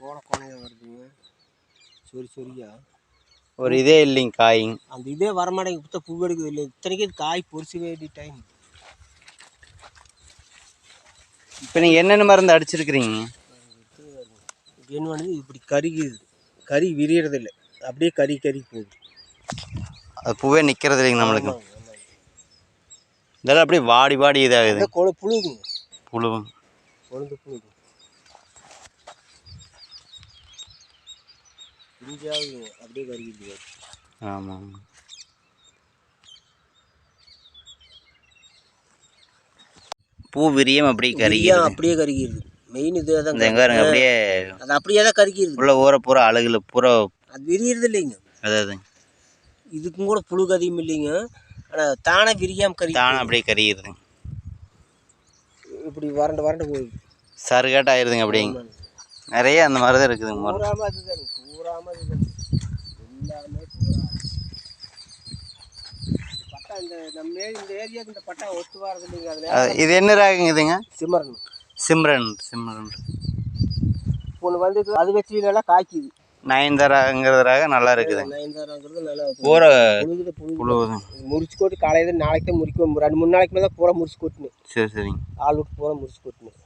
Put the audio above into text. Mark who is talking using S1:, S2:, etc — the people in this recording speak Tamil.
S1: கோண கோணையாக வருதுங்க. சொறி சொரியா.
S2: ஒரு இதே இல்லைங்க காய்ங்க
S1: அந்த இதே வரமாட்டேங்க இப்போ பூ எடுக்குது இல்லை இத்தனைக்கு இது காய் பொறிச்சு வேண்டிய டைம்
S2: இப்போ நீங்கள் என்னென்ன மருந்து அடிச்சிருக்கிறீங்க?
S1: இது என்ன பண்ணுது இப்படி கருகிது. கறி விரியறது இல்லை அப்படியே கறி கறி போகுது.
S2: அது பூவே நிற்கிறது இல்லைங்க நம்மளுக்கு. இதெல்லாம் அப்படியே வாடி வாடி இதாகுது.
S1: புழுகுங்க.
S2: புழு
S1: கொழுந்து புழுகு இஞ்சாகுங்க அப்படியே கருகிது
S2: ஆமாம். பூ விரியம் அப்படியே கருகிடுது
S1: அப்படியே கருகிடுது மெயின் இதே தான்
S2: அப்படியே
S1: அது அப்படியே தான் கருகிடுது
S2: உள்ள ஊற பூரா அழகுல பூரா
S1: அது விரியறது இல்லைங்க.
S2: அதாவது
S1: இதுக்கும் கூட புழு அதிகம் இல்லைங்க. ஆனால் தானே விரியாம கறி
S2: தானே அப்படியே கருகிடுது
S1: இப்படி வறண்டு வறண்டு போகுது.
S2: சருகாட்ட ஆயிருதுங்க அப்படிங்க நிறைய அந்த மாதிரி தான் இருக்குதுங்க மரம் இது என்ன ராகுங்க இதுங்க?
S1: சிம்மரன்
S2: சிம்ரன் சிம்ரன்.
S1: ஒன்று வந்து அது வச்சு நல்லா காய்க்குது
S2: நயன்தாராங்கிறது ராக நல்லா இருக்குது பூரா
S1: புழுகுது புழு
S2: புழுவுதுங்க.
S1: முறிச்சு கொட்டி காலையில் நாளைக்கு தான் முறிக்கும் ரெண்டு மூணு நாளைக்கு மேலே பூரா முறிச்சு கொட்டினேன்.
S2: சரி சரிங்க.
S1: ஆள் விட்டு பூரா முறிச்சு கொட்டினேன்.